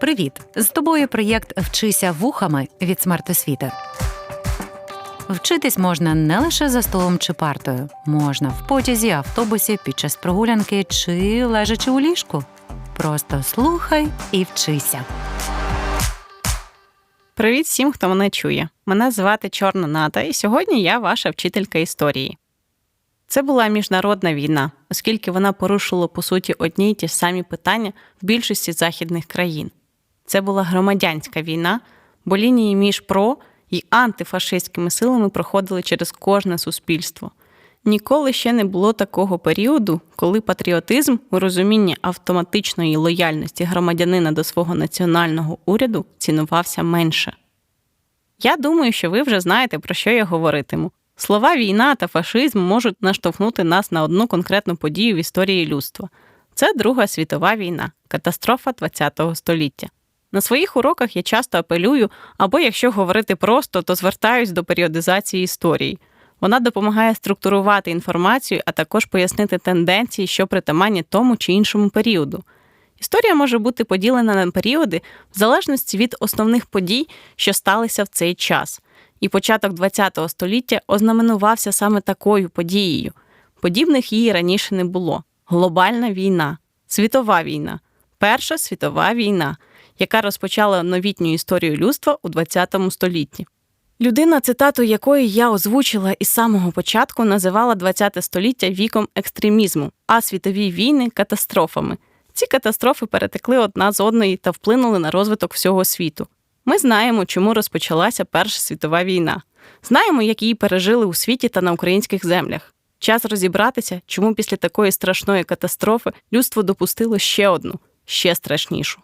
Привіт! З тобою проєкт Вчися вухами від смертосвіти. Вчитись можна не лише за столом чи партою, можна в потязі, автобусі, під час прогулянки чи лежачи у ліжку. Просто слухай і вчися. Привіт всім, хто мене чує. Мене звати Чорна Ната, і сьогодні я ваша вчителька історії. Це була міжнародна війна, оскільки вона порушила по суті одні й ті самі питання в більшості західних країн. Це була громадянська війна, бо лінії між про і антифашистськими силами проходили через кожне суспільство. Ніколи ще не було такого періоду, коли патріотизм у розумінні автоматичної лояльності громадянина до свого національного уряду цінувався менше. Я думаю, що ви вже знаєте, про що я говоритиму. Слова війна та фашизм можуть наштовхнути нас на одну конкретну подію в історії людства. Це Друга світова війна, катастрофа ХХ століття. На своїх уроках я часто апелюю, або якщо говорити просто, то звертаюсь до періодизації історії. Вона допомагає структурувати інформацію, а також пояснити тенденції, що притаманні тому чи іншому періоду. Історія може бути поділена на періоди в залежності від основних подій, що сталися в цей час. І початок ХХ століття ознаменувався саме такою подією. Подібних її раніше не було: глобальна війна, світова війна, Перша світова війна, яка розпочала новітню історію людства у ХХ столітті. Людина, цитату якої я озвучила із самого початку, називала ХХ століття віком екстремізму, а світові війни катастрофами. Ці катастрофи перетекли одна з одної та вплинули на розвиток всього світу. Ми знаємо, чому розпочалася Перша світова війна. Знаємо, як її пережили у світі та на українських землях. Час розібратися, чому після такої страшної катастрофи людство допустило ще одну, ще страшнішу.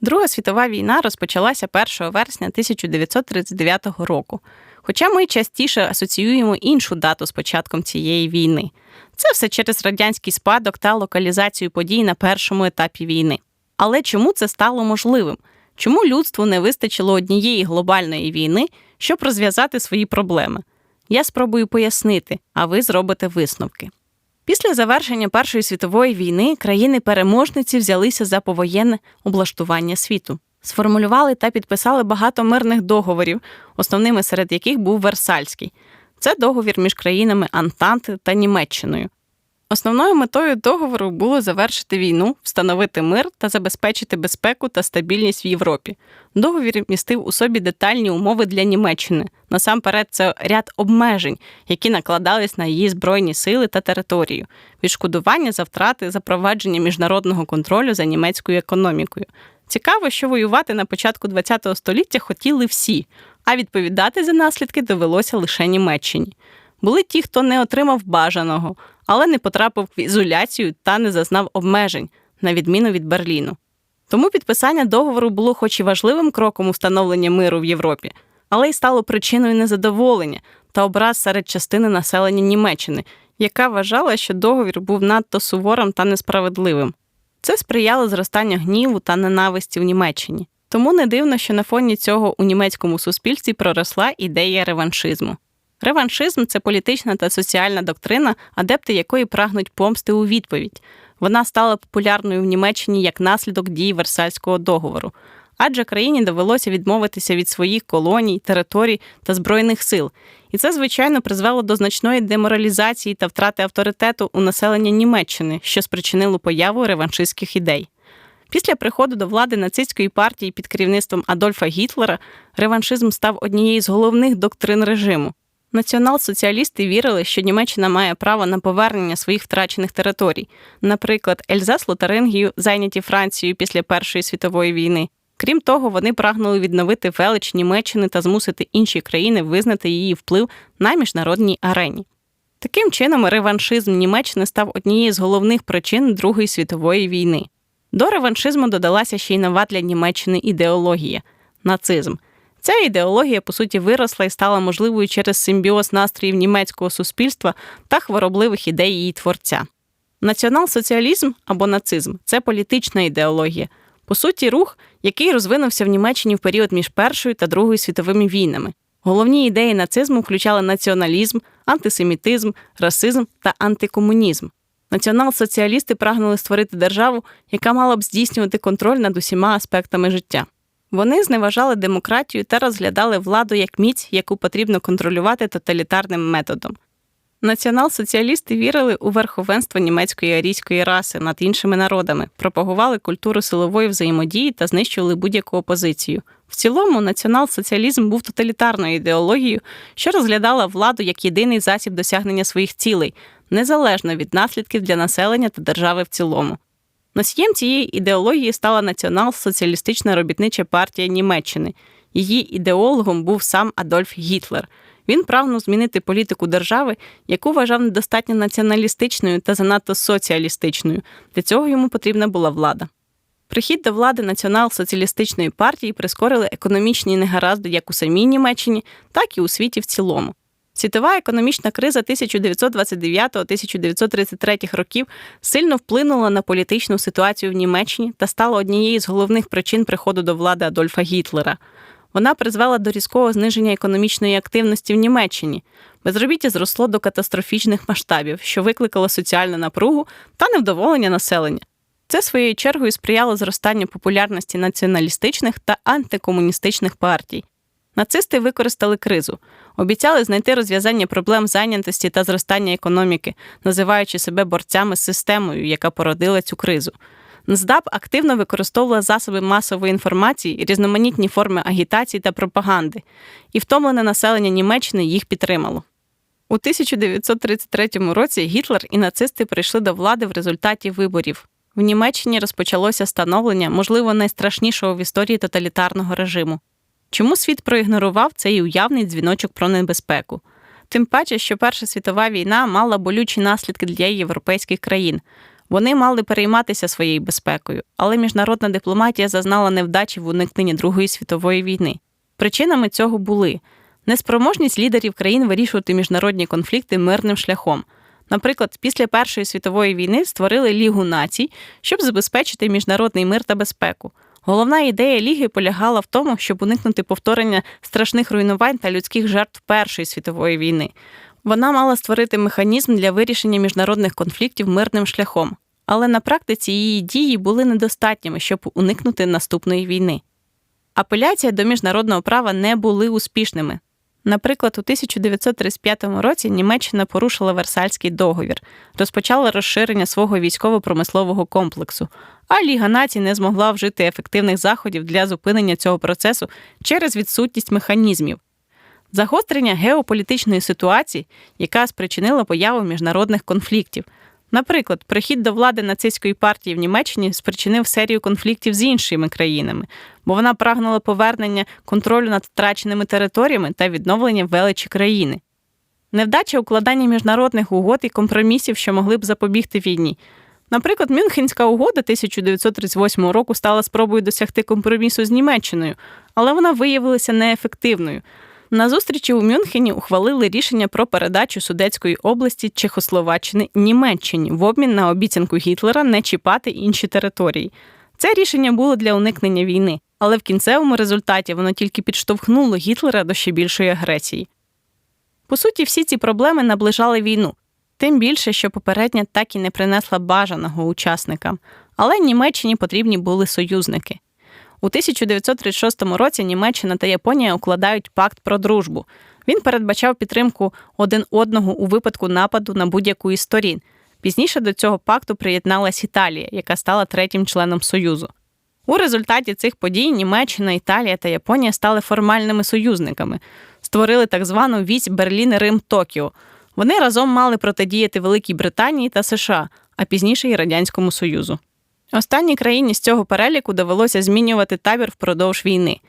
Друга світова війна розпочалася 1 вересня 1939 року. Хоча ми частіше асоціюємо іншу дату з початком цієї війни. Це все через радянський спадок та локалізацію подій на першому етапі війни. Але чому це стало можливим? Чому людству не вистачило однієї глобальної війни, щоб розв'язати свої проблеми? Я спробую пояснити, а ви зробите висновки. Після завершення Першої світової війни країни-переможниці взялися за повоєнне облаштування світу, сформулювали та підписали багато мирних договорів, основними серед яких був Версальський. Це договір між країнами Антанти та Німеччиною. Основною метою договору було завершити війну, встановити мир та забезпечити безпеку та стабільність в Європі. Договір містив у собі детальні умови для Німеччини. Насамперед, це ряд обмежень, які накладались на її збройні сили та територію, відшкодування за втрати, запровадження міжнародного контролю за німецькою економікою. Цікаво, що воювати на початку ХХ століття хотіли всі, а відповідати за наслідки довелося лише Німеччині. Були ті, хто не отримав бажаного, але не потрапив в ізоляцію та не зазнав обмежень, на відміну від Берліну. Тому підписання договору було хоч і важливим кроком у встановленні миру в Європі, але й стало причиною незадоволення та образ серед частини населення Німеччини, яка вважала, що договір був надто суворим та несправедливим. Це сприяло зростанню гніву та ненависті в Німеччині. Тому не дивно, що на фоні цього у німецькому суспільстві проросла ідея реваншизму. Реваншизм це політична та соціальна доктрина, адепти якої прагнуть помсти у відповідь. Вона стала популярною в Німеччині як наслідок дій Версальського договору, адже країні довелося відмовитися від своїх колоній, територій та збройних сил. І це, звичайно, призвело до значної деморалізації та втрати авторитету у населення Німеччини, що спричинило появу реваншистських ідей. Після приходу до влади нацистської партії під керівництвом Адольфа Гітлера реваншизм став однією з головних доктрин режиму. Націонал-соціалісти вірили, що Німеччина має право на повернення своїх втрачених територій, наприклад, Ельзас Лотарингію, зайняті Францією після Першої світової війни. Крім того, вони прагнули відновити велич Німеччини та змусити інші країни визнати її вплив на міжнародній арені. Таким чином, реваншизм Німеччини став однією з головних причин Другої світової війни. До реваншизму додалася ще й нова для Німеччини ідеологія нацизм. Ця ідеологія, по суті, виросла і стала можливою через симбіоз настроїв німецького суспільства та хворобливих ідей її творця. Націонал-соціалізм або нацизм це політична ідеологія, по суті, рух, який розвинувся в Німеччині в період між Першою та Другою світовими війнами. Головні ідеї нацизму включали націоналізм, антисемітизм, расизм та антикомунізм. Націонал-соціалісти прагнули створити державу, яка мала б здійснювати контроль над усіма аспектами життя. Вони зневажали демократію та розглядали владу як міць, яку потрібно контролювати тоталітарним методом. Націонал-соціалісти вірили у верховенство німецької арійської раси над іншими народами, пропагували культуру силової взаємодії та знищували будь-яку опозицію. В цілому, націонал-соціалізм був тоталітарною ідеологією, що розглядала владу як єдиний засіб досягнення своїх цілей, незалежно від наслідків для населення та держави в цілому. Носієм цієї ідеології стала Націонал-соціалістична робітнича партія Німеччини. Її ідеологом був сам Адольф Гітлер. Він прагнув змінити політику держави, яку вважав недостатньо націоналістичною та занадто соціалістичною. Для цього йому потрібна була влада. Прихід до влади націонал-соціалістичної партії прискорили економічні негаразди як у самій Німеччині, так і у світі в цілому. Світова економічна криза 1929-1933 років сильно вплинула на політичну ситуацію в Німеччині та стала однією з головних причин приходу до влади Адольфа Гітлера. Вона призвела до різкого зниження економічної активності в Німеччині. Безробіття зросло до катастрофічних масштабів, що викликало соціальну напругу та невдоволення населення. Це своєю чергою сприяло зростанню популярності націоналістичних та антикомуністичних партій. Нацисти використали кризу, обіцяли знайти розв'язання проблем зайнятості та зростання економіки, називаючи себе борцями з системою, яка породила цю кризу. НСДАП активно використовувала засоби масової інформації, різноманітні форми агітації та пропаганди, і втомлене населення Німеччини їх підтримало. У 1933 році Гітлер і нацисти прийшли до влади в результаті виборів. В Німеччині розпочалося становлення, можливо, найстрашнішого в історії тоталітарного режиму. Чому світ проігнорував цей уявний дзвіночок про небезпеку? Тим паче, що Перша світова війна мала болючі наслідки для європейських країн. Вони мали перейматися своєю безпекою, але міжнародна дипломатія зазнала невдачі в уникненні Другої світової війни. Причинами цього були неспроможність лідерів країн вирішувати міжнародні конфлікти мирним шляхом. Наприклад, після Першої світової війни створили Лігу націй, щоб забезпечити міжнародний мир та безпеку. Головна ідея ліги полягала в тому, щоб уникнути повторення страшних руйнувань та людських жертв Першої світової війни. Вона мала створити механізм для вирішення міжнародних конфліктів мирним шляхом, але на практиці її дії були недостатніми, щоб уникнути наступної війни. Апеляція до міжнародного права не були успішними. Наприклад, у 1935 році Німеччина порушила Версальський договір, розпочала розширення свого військово-промислового комплексу, а Ліга націй не змогла вжити ефективних заходів для зупинення цього процесу через відсутність механізмів. Загострення геополітичної ситуації, яка спричинила появу міжнародних конфліктів. Наприклад, прихід до влади нацистської партії в Німеччині спричинив серію конфліктів з іншими країнами, бо вона прагнула повернення контролю над втраченими територіями та відновлення величі країни. Невдача укладання міжнародних угод і компромісів, що могли б запобігти війні. Наприклад, Мюнхенська угода 1938 року стала спробою досягти компромісу з Німеччиною, але вона виявилася неефективною. На зустрічі у Мюнхені ухвалили рішення про передачу Судецької області Чехословаччини Німеччині в обмін на обіцянку Гітлера не чіпати інші території. Це рішення було для уникнення війни, але в кінцевому результаті воно тільки підштовхнуло Гітлера до ще більшої агресії. По суті, всі ці проблеми наближали війну, тим більше, що попередня так і не принесла бажаного учасникам, але Німеччині потрібні були союзники. У 1936 році Німеччина та Японія укладають пакт про дружбу. Він передбачав підтримку один одного у випадку нападу на будь-яку із сторін. Пізніше до цього пакту приєдналась Італія, яка стала третім членом Союзу. У результаті цих подій Німеччина, Італія та Японія стали формальними союзниками, створили так звану вісь Берлін Рим Токіо. Вони разом мали протидіяти Великій Британії та США, а пізніше й Радянському Союзу. Останній країні з цього переліку довелося змінювати табір впродовж війни.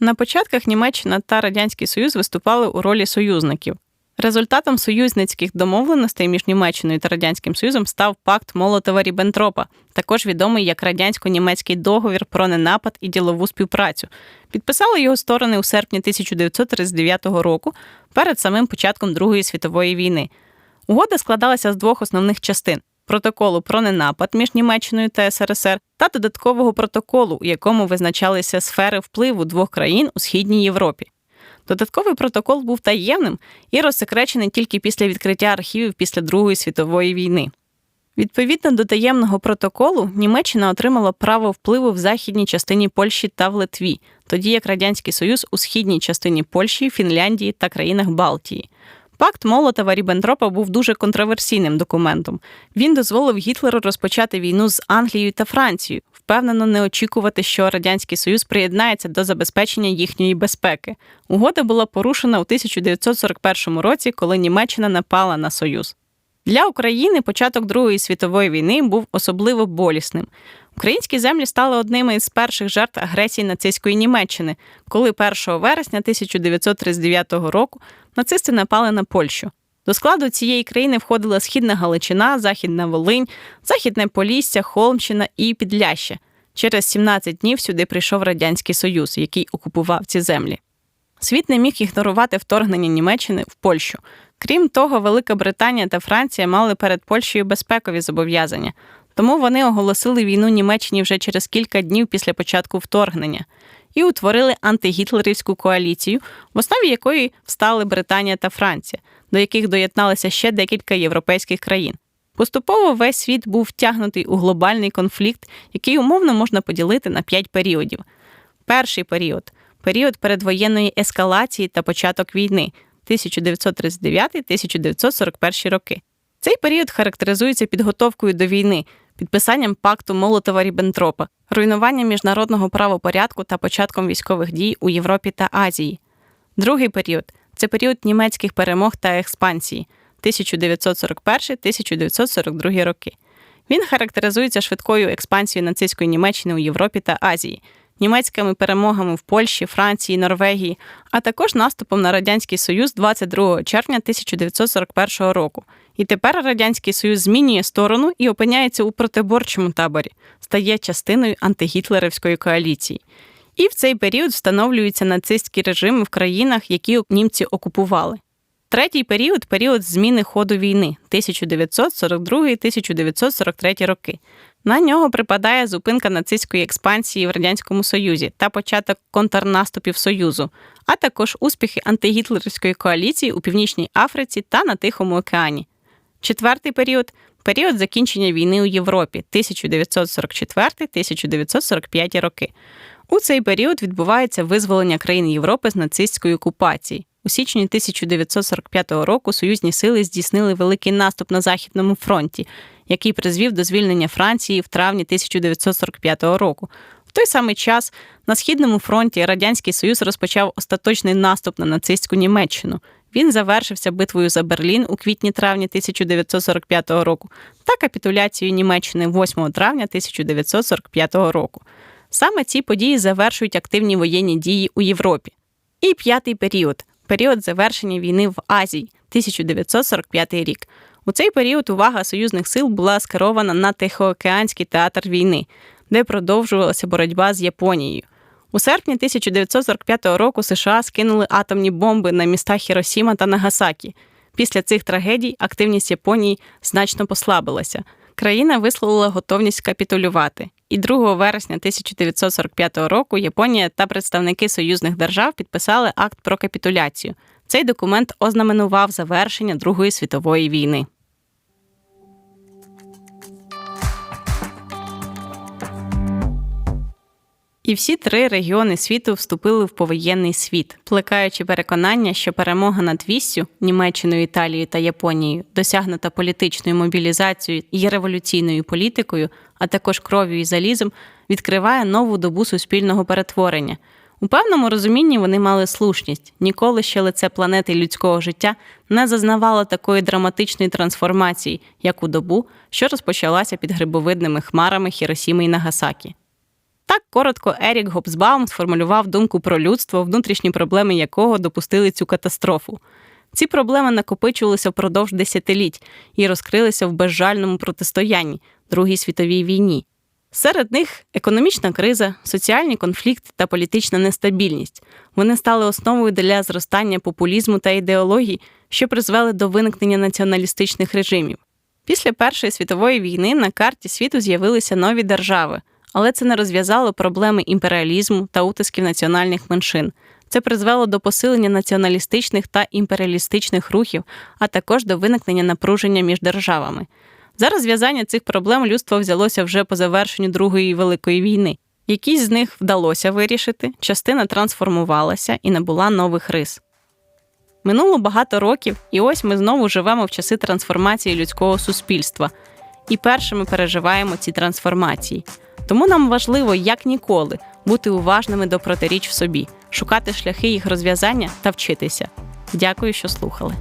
На початках Німеччина та Радянський Союз виступали у ролі союзників. Результатом союзницьких домовленостей між Німеччиною та Радянським Союзом став пакт Молотова Ріббентропа, також відомий як радянсько-німецький договір про ненапад і ділову співпрацю. Підписали його сторони у серпні 1939 року перед самим початком Другої світової війни. Угода складалася з двох основних частин протоколу про ненапад між Німеччиною та СРСР та додаткового протоколу, у якому визначалися сфери впливу двох країн у східній Європі. Додатковий протокол був таємним і розсекречений тільки після відкриття архівів після Другої світової війни. Відповідно до таємного протоколу, Німеччина отримала право впливу в західній частині Польщі та в Литві, тоді як Радянський Союз у східній частині Польщі, Фінляндії та країнах Балтії. Пакт Молотова Ріббентропа був дуже контроверсійним документом. Він дозволив Гітлеру розпочати війну з Англією та Францією, впевнено не очікувати, що Радянський Союз приєднається до забезпечення їхньої безпеки. Угода була порушена у 1941 році, коли Німеччина напала на Союз. Для України початок Другої світової війни був особливо болісним. Українські землі стали одними із перших жертв агресії нацистської Німеччини, коли 1 вересня 1939 року нацисти напали на Польщу. До складу цієї країни входила Східна Галичина, Західна Волинь, Західне Полісся, Холмщина і Підляща. Через 17 днів сюди прийшов Радянський Союз, який окупував ці землі. Світ не міг ігнорувати вторгнення Німеччини в Польщу. Крім того, Велика Британія та Франція мали перед Польщею безпекові зобов'язання, тому вони оголосили війну Німеччині вже через кілька днів після початку вторгнення і утворили антигітлерівську коаліцію, в основі якої встали Британія та Франція, до яких доєдналися ще декілька європейських країн. Поступово весь світ був втягнутий у глобальний конфлікт, який умовно можна поділити на п'ять періодів. Перший період період передвоєнної ескалації та початок війни 1939-1941 роки. Цей період характеризується підготовкою до війни, підписанням пакту Молотова Ріббентропа, руйнуванням міжнародного правопорядку та початком військових дій у Європі та Азії. Другий період це період німецьких перемог та експансії 1941-1942 роки. Він характеризується швидкою експансією нацистської Німеччини у Європі та Азії, німецькими перемогами в Польщі, Франції, Норвегії, а також наступом на Радянський Союз 22 червня 1941 року. І тепер Радянський Союз змінює сторону і опиняється у протиборчому таборі, стає частиною антигітлерівської коаліції. І в цей період встановлюються нацистські режими в країнах, які німці окупували. Третій період період зміни ходу війни 1942-1943 роки. На нього припадає зупинка нацистської експансії в Радянському Союзі та початок контрнаступів Союзу, а також успіхи антигітлерівської коаліції у Північній Африці та на Тихому океані. Четвертий період період закінчення війни у Європі 1944-1945 роки. У цей період відбувається визволення країн Європи з нацистської окупації. У січні 1945 року союзні сили здійснили великий наступ на Західному фронті, який призвів до звільнення Франції в травні 1945 року. В той самий час на східному фронті Радянський Союз розпочав остаточний наступ на нацистську Німеччину. Він завершився битвою за Берлін у квітні-травні 1945 року та капітуляцією Німеччини 8 травня 1945 року. Саме ці події завершують активні воєнні дії у Європі. І п'ятий період період завершення війни в Азії 1945 рік. У цей період увага союзних сил була скерована на Тихоокеанський театр війни, де продовжувалася боротьба з Японією. У серпні 1945 року США скинули атомні бомби на міста Хіросіма та Нагасакі. Після цих трагедій активність Японії значно послабилася. Країна висловила готовність капітулювати. І 2 вересня 1945 року Японія та представники союзних держав підписали акт про капітуляцію. Цей документ ознаменував завершення Другої світової війни. І всі три регіони світу вступили в повоєнний світ, плекаючи переконання, що перемога над Віссю, Німеччиною, Італією та Японією, досягнута політичною мобілізацією і революційною політикою, а також кров'ю і залізом, відкриває нову добу суспільного перетворення. У певному розумінні вони мали слушність. Ніколи ще лице планети людського життя не зазнавало такої драматичної трансформації, як у добу, що розпочалася під грибовидними хмарами Хіросіми і Нагасакі. Так коротко Ерік Гобсбаум сформулював думку про людство, внутрішні проблеми якого допустили цю катастрофу. Ці проблеми накопичувалися впродовж десятиліть і розкрилися в безжальному протистоянні Другій світовій війні. Серед них економічна криза, соціальні конфлікти та політична нестабільність. Вони стали основою для зростання популізму та ідеологій, що призвели до виникнення націоналістичних режимів. Після Першої світової війни на карті світу з'явилися нові держави але це не розв'язало проблеми імперіалізму та утисків національних меншин. Це призвело до посилення націоналістичних та імперіалістичних рухів, а також до виникнення напруження між державами. За розв'язання цих проблем людство взялося вже по завершенню Другої великої війни. Якісь з них вдалося вирішити, частина трансформувалася і набула нових рис. Минуло багато років, і ось ми знову живемо в часи трансформації людського суспільства і першими переживаємо ці трансформації. Тому нам важливо, як ніколи, бути уважними до протиріч в собі, шукати шляхи їх розв'язання та вчитися. Дякую, що слухали.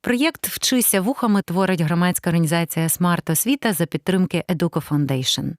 Проєкт Вчися вухами творить громадська організація Смарт Освіта за підтримки Educo Foundation.